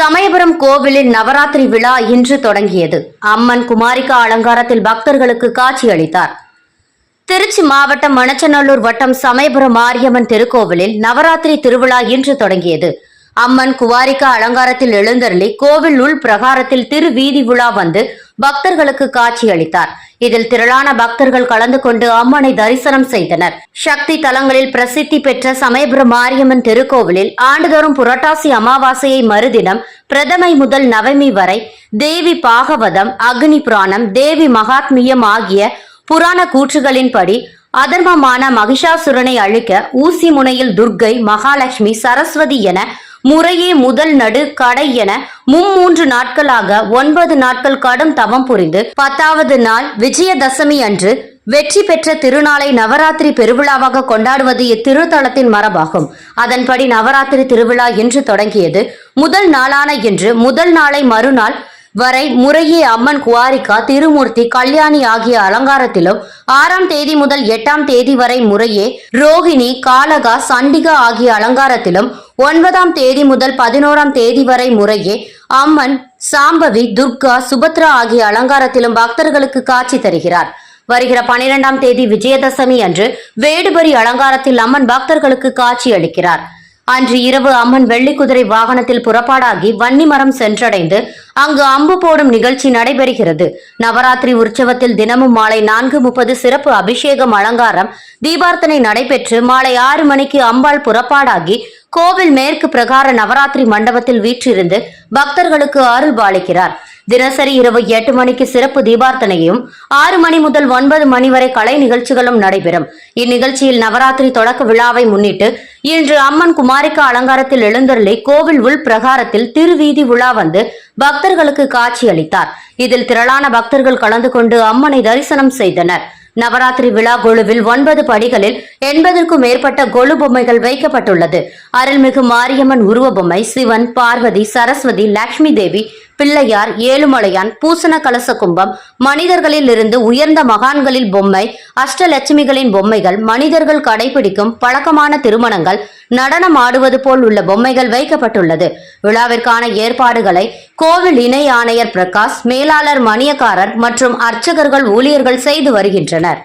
சமயபுரம் கோவிலில் நவராத்திரி விழா இன்று தொடங்கியது. அம்மன் குமாரிகா அலங்காரத்தில் பக்தர்களுக்கு காட்சியளித்தார் திருச்சி மாவட்டம் மணச்சநல்லூர் வட்டம் சமயபுரம் மாரியம்மன் திருக்கோவிலில் நவராத்திரி திருவிழா இன்று தொடங்கியது. அம்மன் குவாரிகா அலங்காரத்தில் எழுந்தருளி கோவில் உள் பிரகாரத்தில் திருவீதி விழா வந்து பக்தர்களுக்கு காட்சியளித்தார். இதில் திரளான பக்தர்கள் கலந்து கொண்டு அம்மனை தரிசனம் செய்தனர். சக்தி தலங்களில் பிரசித்தி பெற்ற சமயபுரம் மாரியம்மன் திருக்கோவிலில் ஆண்டுதோறும் புரட்டாசி அமாவாசையை மறுதினம் பிரதமை முதல் நவமி வரை தேவி பாகவதம் அக்னி புராணம் தேவி மகாத்மியம் ஆகிய புராண கூற்றுகளின்படி அதர்மமான மகிஷாசுரனை அழிக்க ஊசி முனையில் துர்க்கை மகாலட்சுமி சரஸ்வதி என முறையே முதல் நடு கடை என மும்மூன்று நாட்களாக ஒன்பது நாட்கள் கடும் தவம் புரிந்து பத்தாவது நாள் விஜயதசமி அன்று வெற்றி பெற்ற திருநாளை நவராத்திரி பெருவிழாவாக கொண்டாடுவது இத்திருத்தலத்தின் மரபாகும். அதன்படி நவராத்திரி திருவிழா இன்று தொடங்கியது. முதல் நாளான இன்று முதல் நாளை மறுநாள் வரை முறையே அம்மன் குவாரிகா திருமூர்த்தி கல்யாணி ஆகிய அலங்காரத்திலும் ஆறாம் தேதி முதல் எட்டாம் தேதி வரை முறையே ரோகிணி காலகா சண்டிகா ஆகிய அலங்காரத்திலும் ஒன்பதாம் தேதி முதல் பதினோராம் தேதி வரை முறையே அம்மன் சாம்பவி துர்கா சுபத்ரா ஆகிய அலங்காரத்திலும் பக்தர்களுக்கு காட்சி தருகிறார். வருகிற பனிரெண்டாம் தேதி விஜயதசமி அன்று வேடுபரி அலங்காரத்தில் அம்மன் பக்தர்களுக்கு காட்சி அளிக்கிறார். அன்று இரவு அம்மன் வெள்ளி குதிரை வாகனத்தில் புறப்பாடாகி வன்னிமரம் சென்றடைந்து அங்கு அம்பு போடும் நிகழ்ச்சி நடைபெறுகிறது. நவராத்திரி உற்சவத்தில் தினமும் மாலை நான்கு முப்பது சிறப்பு அபிஷேகம் அலங்காரம் தீபார்த்தனை நடைபெற்று மாலை ஆறு மணிக்கு அம்பாள் புறப்பாடாகி கோவில் மேற்கு பிரகார நவராத்திரி மண்டபத்தில் வீற்றிருந்து பக்தர்களுக்கு அருள் பாலிக்கிறார். தினசரி இரவு எட்டு மணிக்கு சிறப்பு தீபார்த்தனையும் ஆறு மணி முதல் ஒன்பது மணி வரை கலை நிகழ்ச்சிகளும் நடைபெறும். இந்நிகழ்ச்சியில் நவராத்திரி தொடக்க விழாவை முன்னிட்டு இன்று அம்மன் குமாரிக்கா அலங்காரத்தில் எழுந்தருளி கோவில் உள் பிரகாரத்தில் திருவீதி உலா வந்து பக்தர் பக்தர்களுக்கு காட்சி அளித்தார் இதில் திரளான பக்தர்கள் கலந்து கொண்டு அம்மனை தரிசனம் செய்தனர். நவராத்திரி விழா குழுவில் ஒன்பது படிகளில் எண்பதற்கும் மேற்பட்ட கொலு பொம்மைகள் வைக்கப்பட்டுள்ளது. அருள்மிகு மாரியம்மன் உருவ பொம்மை சிவன் பார்வதி சரஸ்வதி லட்சுமி தேவி பிள்ளையார் ஏழுமலையான் பூசண கலச கும்பம் மனிதர்களில் இருந்து உயர்ந்த மகான்களில் பொம்மை அஷ்டலட்சுமிகளின் பொம்மைகள் மனிதர்கள் கடைபிடிக்கும் பழக்கமான திருமணங்கள் நடனம் ஆடுவது போல் உள்ள பொம்மைகள் வைக்கப்பட்டுள்ளது. விழாவிற்கான ஏற்பாடுகளை கோவில் இணை ஆணையர் பிரகாஷ் மேலாளர் மணியக்காரர் மற்றும் அர்ச்சகர்கள் ஊழியர்கள் செய்து வருகின்றனர்.